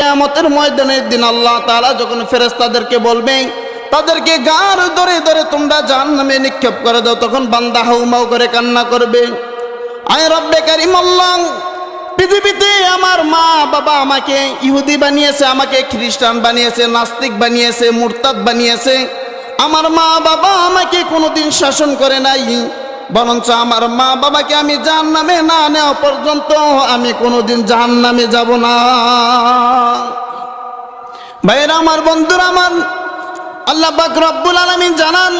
কিয়ামতের ময়দানের দিন আল্লাহ তাআলা যখন ফেরেশতাদেরকে বলবে, তাদেরকে গার ধরে ধরে তোমরা জাহান্নামে নিক্ষেপ করে দাও, তখন বান্দা হাউমাউ করে কান্না করবে। আয় রব্বে কারিম আল্লাহ, পৃথিবীতে আমার মা বাবা আমাকে ইহুদি বানিয়েছে, আমাকে খ্রিস্টান বানিয়েছে, নাস্তিক বানিয়েছে, মুরতাদ বানিয়েছে। আমার মা বাবা আমাকে কোনোদিন শাসন করে নাই। বরঞ্চ আমার মা বাবাকে আমি জাহান নামে না নেওয়া পর্যন্ত আমি কোনোদিন জাহান নামে যাব না। ভাইরা আমার, বন্ধুরা আমার, আল্লাহ রব্বুল আলামিন জানান,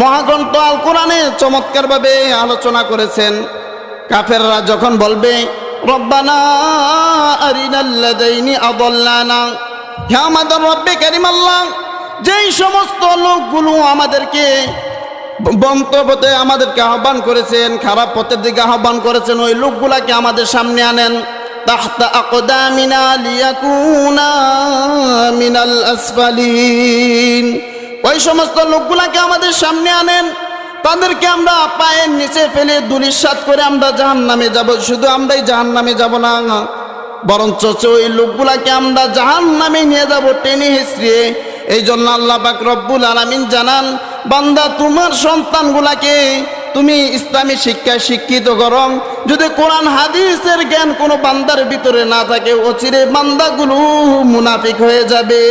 মহাগ্রন্থ আল কোরআনে চমৎকারভাবে আলোচনা করেছেন। কাফেররা যখন বলবে, রব্বানা আমাদের রব্বে কারিম যেই সমস্ত লোকগুলো আমাদেরকে বক্তব্যতে আমাদেরকে আহ্বান করেছেন, খারাপ পথের দিকে আহ্বান করেছেন, ওই লোকগুলাকে আমাদের সামনে আনেন। তাহতা আকদামিনা লিয়াকুনা ওই সমস্ত লোকগুলাকে আমাদের সামনে আনেন। তাদেরকে আমরা পায়ের নিচে ফেলে দুলিশাত করে আমরা জাহান নামে যাব। শুধু আমরাই জাহান নামে যাব না, বরঞ্চ ওই লোকগুলাকে আমরা জাহান নামে নিয়ে যাব টেনে হিসড়িয়ে এই জন্য আল্লাহ পাক রব্বুল আলামিন জানান বান্দা, তোমার সন্তানগুলাকে তুমি ইসলামী শিক্ষায় শিক্ষিত করম যদি কোরআন, হাদিসের জ্ঞান কোনো বান্দার ভিতরে না থাকে, অচিরে বান্দাগুলো মুনাফিক হয়ে যাবে।